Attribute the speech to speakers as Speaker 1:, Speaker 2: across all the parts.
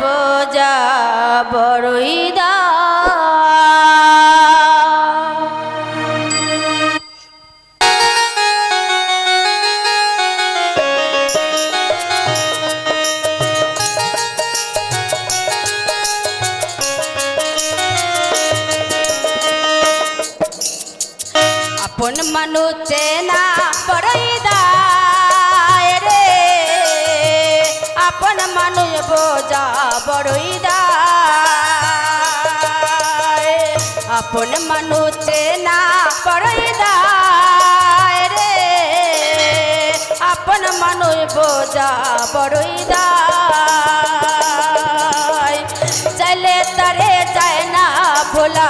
Speaker 1: বোঝা বড়ই আপন মানুষ চেনা বোঝা বড়ই দায়। আপন মানুষ চেনা বড়ই দায় রে। আপন মানুষ বোঝা বড়ই দায়। চলে তারে যায় না ভোলা,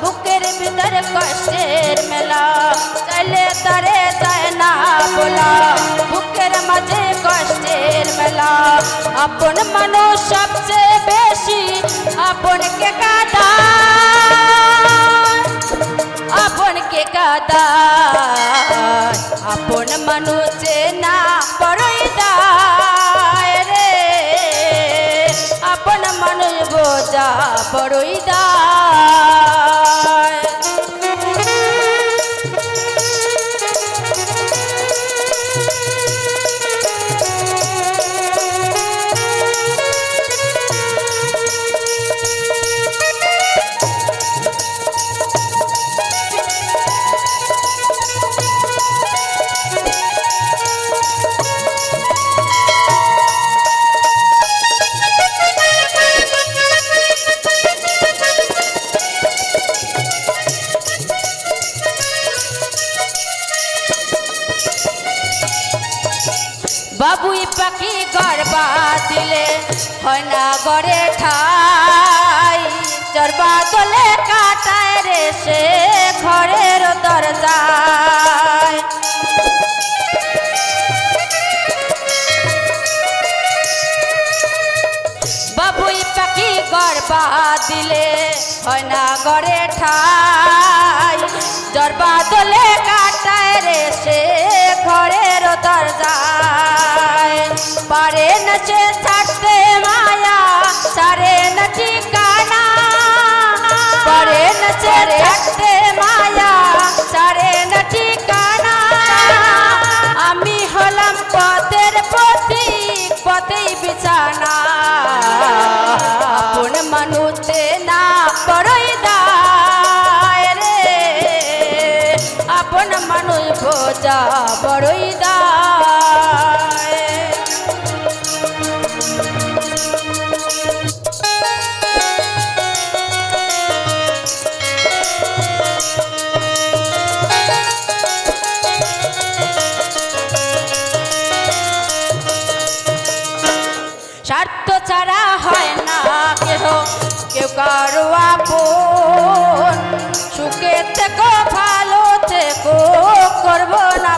Speaker 1: বুকের ভিতর কষ্টের মেলা। চলে তারে যায় না ভোলা। মেলা আপন মানুষ সবচেয়ে বেশি, আপন কে কাদা আপন কে কাদা আপন মানুষ না পড়ই রে। আপন মানুষ বোঝা বড়ই দায় বাবুই পাখি গড়বা দিলে হয় না গড়ে ঠাই। চরবা দলে কাটায় রে সে ঘরের দরজায়। বাবুই পাখি দিলে হয় না গড়ে ঠাই। জরবা দলে কাটায় রে সে পথেই বিছানা আপন মানুষে না বড়ই দায় রে আপন মানুষ বোঝা বড়ই দায় স্বার্থ ছাড়া হয় না কেহ। কেউ কারও আপন। থেকো, ভালো থেকো, করব না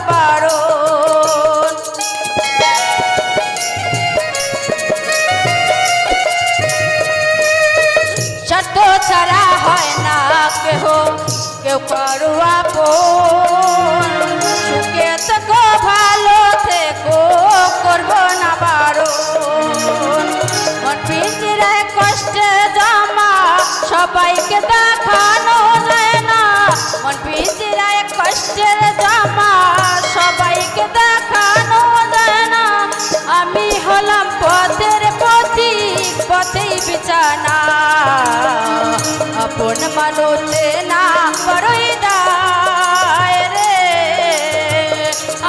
Speaker 1: স্বার্থ ছাড়া হয় না কেহ। কেউ কারও আপন। সবাইকে দেখানো যায় না। মন পিছিয়ে কষ্টের জামা, সবাইকে দেখানো যায় না। আমি হলাম পথের পথিক পথেই বিছানা। আপন মানুষে না করই দায় রে।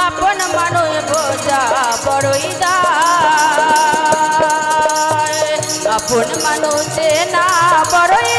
Speaker 1: আপন মানুষ বোঝা বড়ই দায়। আপন মানুষে না বড়ই